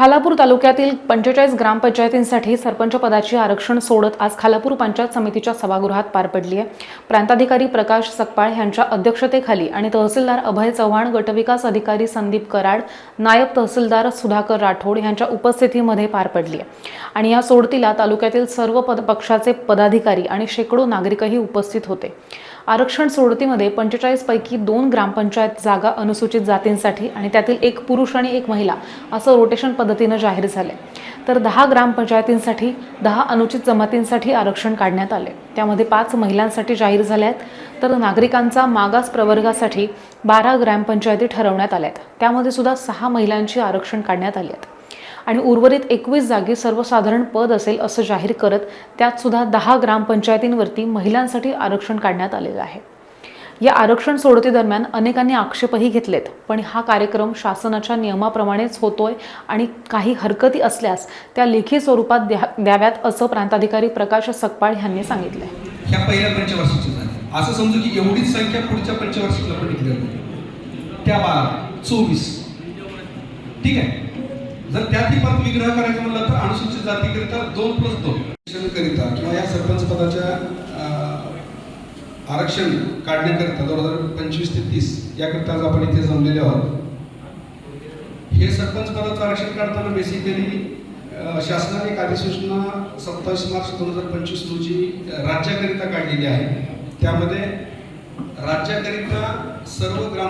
खालापूर तालुक्यातील पंचेचाळीस ग्रामपंचायतींसाठी सरपंच पदाची आरक्षण सोडत आज खालापूर पंचायत समितीच्या सभागृहात पार पडली आहे. प्रांताधिकारी प्रकाश सकपाळ यांच्या अध्यक्षतेखाली आणि तहसीलदार अभय चव्हाण गटविकास अधिकारी संदीप कराड नायब तहसीलदार सुधाकर राठोड यांच्या उपस्थितीमध्ये पार पडली आहे. आणि या सोडतीला तालुक्यातील सर्व पद पक्षाचे पदाधिकारी आणि शेकडो नागरिकही उपस्थित होते. आरक्षण सोडतीमध्ये पंचेचाळीसपैकी दोन ग्रामपंचायत जागा अनुसूचित जातींसाठी आणि त्यातील एक पुरुष आणि एक महिला असं रोटेशन पद्धतीनं जाहीर झाले तर दहा ग्रामपंचायतींसाठी दहा अनुचित जमातींसाठी आरक्षण काढण्यात आले त्यामध्ये पाच महिलांसाठी जाहीर झाल्या आहेत तर नागरिकांचा मागास प्रवर्गासाठी बारा ग्रामपंचायती ठरवण्यात आल्या आहेत त्यामध्ये सुद्धा सहा महिलांची आरक्षण काढण्यात आली आहेत आणि उर्वरित एकवीस जागी सर्वसाधारण पद असेल असं जाहीर करत त्यातसुद्धा दहा ग्रामपंचायतींवरती महिलांसाठी आरक्षण काढण्यात आलेलं आहे. या आरक्षण सोडतीदरम्यान अनेकांनी आक्षेपही घेतलेत पण हा कार्यक्रम शासनाच्या नियमाप्रमाणेच होतोय आणि काही हरकती असल्यास त्या लेखी स्वरूपात द्या द्याव्यात असं प्रांताधिकारी प्रकाश सकपाळ यांनी सांगितलं ह्या पहिल्या पंचवार्षिकची असं समजू की एवढीच संख्या पुढच्या पंचवार्षिकला पण त्या बारा चोवीस. ठीक आहे? जर त्यातही परत विग्रह करायचं म्हणलं तर अनुसूचित जातीकरिता दोन प्लस दोन. करिता किंवा या सरपंच पदाच्या आरक्षण काढण्याकरिता दोन हजार पंचवीस ते तीस याकरिता आज आपण इथे जमलेले आहोत. हे सरपंच पदाचं आरक्षण काढताना बेसिकली शासनाने कार्यसूचना सत्तावीस मार्च दोन हजार पंचवीस रोजी राज्याकरिता काढलेली आहे. त्यामध्ये राज्याकरिता सर्व ग्राम